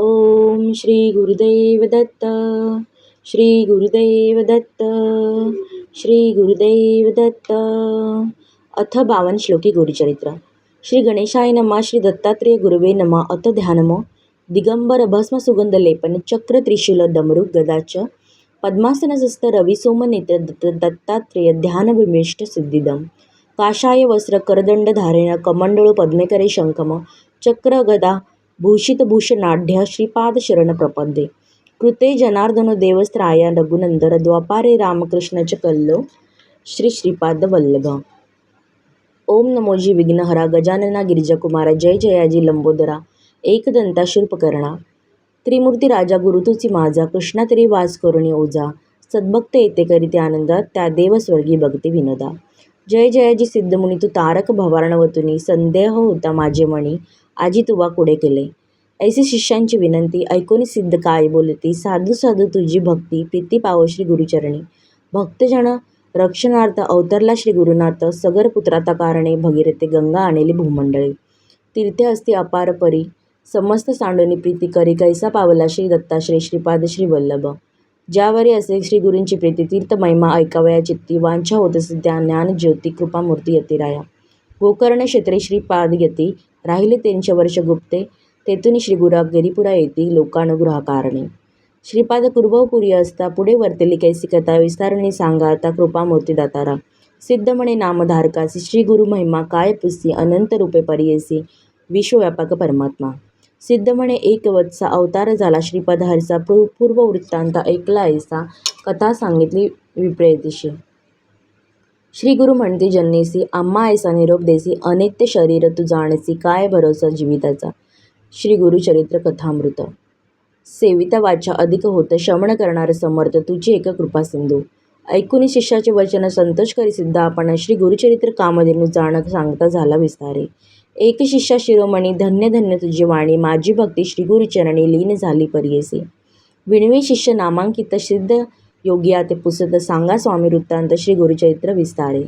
ओम श्री गुरुदेव दत्त श्री गुरुदेव दत्त श्री गुरुदेव दत्त. अथ बावन श्लोकी गुरुचरित्र. श्री गणेशाय नमा श्री दत्तात्रेय गुरुवे नमा अथ ध्यानम. दिगंबर भस्म सुगंध लेपन चक्र त्रिशूल डमरू गदाच. पद्मासनसस्त रविसोम नेत्र दत्त दत्तात्रेय ध्यान विमिष्ट सिद्धिदम काषाय वस्त्र करदंड धारेण कमंडळू पद्मेकरे शंखम. चक्र गदा भूषितभूषणाढ्य श्रीपाद शरण प्रपदे. कृते जनार्दन देवस्त्राया रघुनंदर द्वापारे रामकृष्णच कल्लो श्री श्रीपाद वल्लभ. ओम नमोजी विघ्नहरा गजानना गिरिजाकुमारा जय जयाजी लंबोदरा. एकदंता शिल्पकर्णा त्रिमूर्ती राजा गुरुतुची माझा कृष्णा तरी वास करुणी ओजा. सद्भक्त येते करीते आनंदात त्या देवस्वर्गी भक्ती विनोदा. जय जयाजी सिद्धमुनी तू तारक भवारणवतुनी संदेह होता माझे मणी. आजी तुवा कुडे केले? ऐसी शिष्यांची विनंती ऐकोनी सिद्ध काय बोलती साधू साधू तुझी भक्ती प्रीती पावो श्री गुरुचरणी. भक्तजन रक्षणार्थ अवतरला श्री गुरुनाथ सगर पुत्राता कारणे भगीरथे गंगा आणली भूमंडळी. तीर्थे असती अपार परी समस्त सांडोनी प्रीती करी कैसा पावला श्री दत्ता श्री श्रीपाद श्री वल्लभ. ज्यावरी असे श्री गुरूंची प्रीती तीर्थ महिमा ऐकावया चित्ती वांछा होत असे त्या ज्ञान ज्योती कृपामूर्ती यतिराया गोकर्ण क्षेत्रे श्रीपाद यती राहिले त्यांचे वर्ष गुप्ते तेथून श्री गुरा गिरीपुरा लोकानुग्रहकारणे. श्रीपाद कुर्भवपुरी असता पुढे वर्तली कैसी कथा विस्तारणी सांगा आता कृपामूर्ती दातारा. सिद्धमणे नामधारकासी श्री गुरु महिमा काय पुसी अनंत रूपे परियसी विश्वव्यापक परमात्मा. सिद्धमणे एक वत्सा अवतार झाला श्रीपाद हरीचा पूर्व वृत्तांत ऐकला ऐसा कथा सांगितली विप्रेतीशी. श्री गुरु म्हणते जन्नेसी आम्हा ऐसा निरोप देसी अनित्य शरीर तू जाणसी काय भरोसा जीविताचा? श्री गुरुचरित्र कथामृत. सेविता वाचा अधिक होत शमण करणारे समर्थ तुझी एक कृपा सिंधू. ऐकून शिष्याचे वचन संतोष करी सिद्ध आपण श्री गुरुचरित्र कामधेनू जाणं सांगता झाला विस्तारे. एक शिष्या शिरोमणी धन्य धन्य तुझी वाणी माझी भक्ती श्री गुरुचरणी लीन झाली परियेसे. विणवी शिष्य नामांकित सिद्ध योगिया ते पुसत सांगा स्वामी वृत्तांत श्री गुरुचरित्र विस्तारे.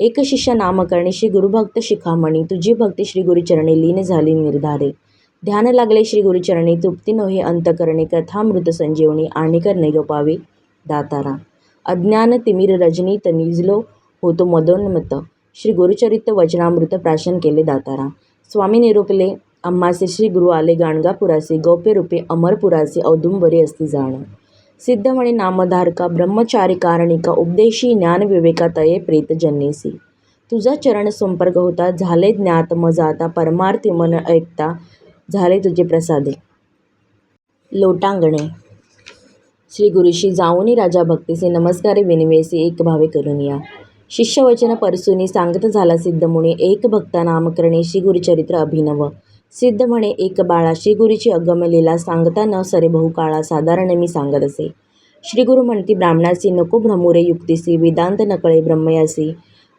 एक शिष्य नामकरणी श्री गुरुभक्त शिखामणी तुझी भक्ती श्री गुरुचरणी लीन झाली निर्धारे. ध्यान लागले श्री गुरुचरणी तृप्ती नोहे अंतकरणे कथामृत संजीवनी आणिकर्णे गोपावी दातारा. अज्ञान तिमिर रजनी तनिजलो होतो मदोन्मत श्री गुरुचरित्र वचनामृत प्राशन केले दातारा. स्वामी निरोपले अम्मासे श्री गुरु आले गाणगापुरासे गौप्य रूपे अमरपुरासे औदुंबरे असती जाण. सिद्ध म्हणे नामधारका ब्रह्मचारी कारणिका उपदेशी ज्ञान विवेका तये प्रेत जन्नेसी तुझा चरण संपर्क होता झाले ज्ञात मजाता परमार्थी मन ऐकता झाले तुझे प्रसादे. लोटांगणे. श्री गुरुशी जाऊनी राजा भक्तीचे नमस्कारे विनिवेसी एक भावे करून या शिष्यवचन परसुनी सांगत झाला सिद्ध मुनी एक भक्ता नामकरणे श्री गुरुचरित्र अभिनव. सिद्ध म्हणे एक बाळा श्री गुरुची अगमलीला सांगता न सरे बहुकाळा साधारण मी सांगत असे श्री गुरु म्हणती ब्राह्मणासी नको भ्रमुरे युक्तीसी वेदांत नकळे ब्रह्मयासी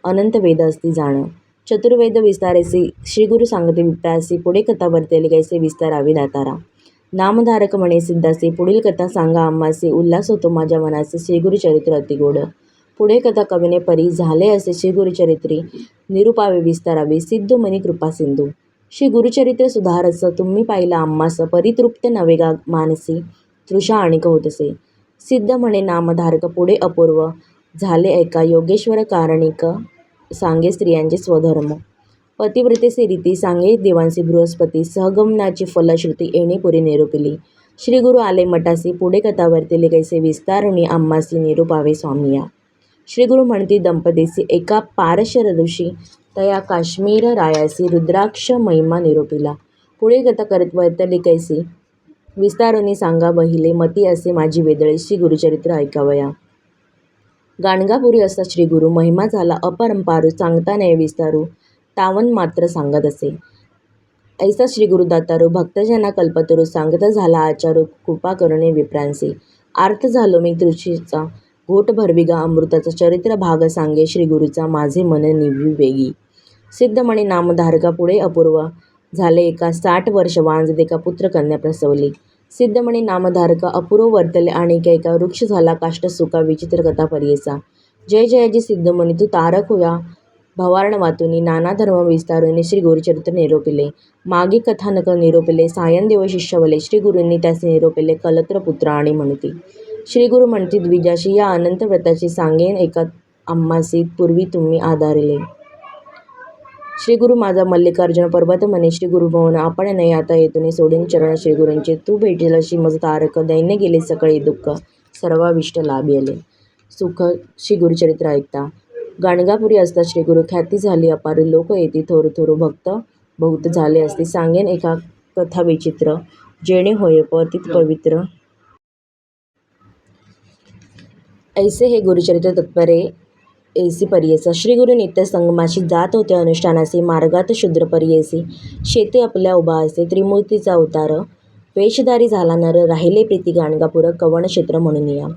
अनंत वेद असती जाणं. चतुर्वेद विस्तारेसी श्री गुरु सांगते विप्रासी पुढे कथा वर्तेली कैसे विस्तारावी दातारा. नामधारक म्हणे सिद्धासी पुढील कथा सांगा आम्हासी उल्हास होतो माझ्या मनाचे श्री गुरुचरित्र अतिगोड पुढे कथा कवीने परी झाले असे श्री गुरुचरित्री निरुपावे विस्तारावी सिद्धू मनी कृपा सिंधू. श्री गुरुचरित्र सुधारस तुम्ही पाहिला आम्हास परितृप्त नवेगा मानसी तृषा आणिक होतसे सिद्ध म्हणे नामधारक पुढे अपूर्व झाले ऐका योगेश्वर कारणिक सांगे स्त्रियांचे स्वधर्म. पतिव्रतेचे रीती सांगे देवांचे बृहस्पती सहगमनाची फलश्रुती येणे पुरी निरूपिली श्री गुरु आले मठासी पुढे कथा वर्तिले कैसे विस्तारुणी आम्हासी निरूपावे स्वामिया. श्री गुरु म्हणती दंपतीसी एका पारशर ऋषी तया काश्मीर रायासी रुद्राक्ष महिमा निरोपिला पुढे कथा करत वर्तली कैसी विस्तारणी सांगा बहिले मती असे माझी वेदळे श्री गुरुचरित्र ऐकावया. गाणगापुरी असा श्री गुरु महिमा झाला अपरंपारू सांगता नये विस्तारू तावन मात्र सांगत असे. ऐसा श्री गुरुदातारू भक्तजना कल्पतरू सांगता झाला आचारू कृपा करुणे विप्रांसी. आर्थ झालो मी तृषीचा घोट भरविगा अमृताचा चरित्र भाग सांगे श्री गुरुचा माझे मन निवी वेगी. सिद्धमणी म्हणे नामधारका पुढे अपूर्व झाले एका साठ वर्ष वांजदेका पुत्र कन्या प्रसवली. सिद्धमणी नामधारक अपूर्व वर्तले आणि कैका वृक्ष झाला काष्ट सुका विचित्र कथा परियेचा. जय जयाजी सिद्धमणी तू तारक होया. भवारण वातुनी नाना धर्म विस्तारुनी श्री गुरुचरित्र निरोपिले. मागे कथानक निरोपिले सायनदेव शिष्यवले श्री गुरूंनी त्याचे निरोपिले कलत्र पुत्र आणि म्हणती. श्री गुरु म्हणती द्विजाशी या अनंत व्रताची सांगेन एका आम्हासी पूर्वी तुम्ही आधारिले. श्री गुरु माझा मल्लिकार्जुन पर्वत म्हणे श्री गुरु भवन आपण नाही आता येतून सोडीन चरण श्री गुरूंचे तू भेटेलशी मज तारक दैन्य गेले सकाळी दुःख सर्वाविष्ट लाभ आले. सुख श्री गुरुचरित्र ऐकता. गाणगापुरी असता श्री गुरु ख्याती झाली अपारी लोक येती थोर थोर भक्त बहुत झाले असते. सांगेन एका कथा विचित्र जेणे होय पतित पवित्र. ऐसे हे गुरुचरित्र तत्परे ऐसी परियेसा श्री गुरु नित्य संगमाशी जात होते अनुष्ठानासी मार्गात शूद्र परियेसी. शेते आपल्या उभा असे त्रिमूर्तीचा अवतार. वेशधारी झाला नर राहिले प्रीती गाणगापुर कवण क्षेत्र म्हणून या.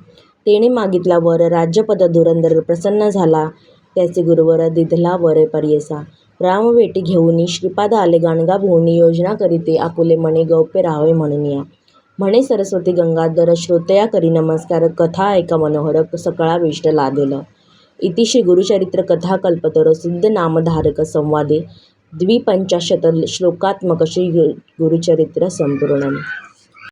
तेने मागितला वर राज्यपद धुरंधर प्रसन्न झाला. त्याचे गुरुवर दिधला वर परियेसा. रामवेटी घेऊनी श्रीपाद आले गाणगा योजना करीते आपुले मने गौप्य राहावे म्हणून या. म्हणे सरस्वती गंगाधर श्रोतया करी नमस्कार कथा ऐका मनोहर सकळा विष्ट लादेल इति श्री गुरुचरित्र कथा कल्पतरो सिद्ध नामधारक संवादे द्विपंचाशत श्लोकात्मक श्री गुरुचरित्र संपूर्णम.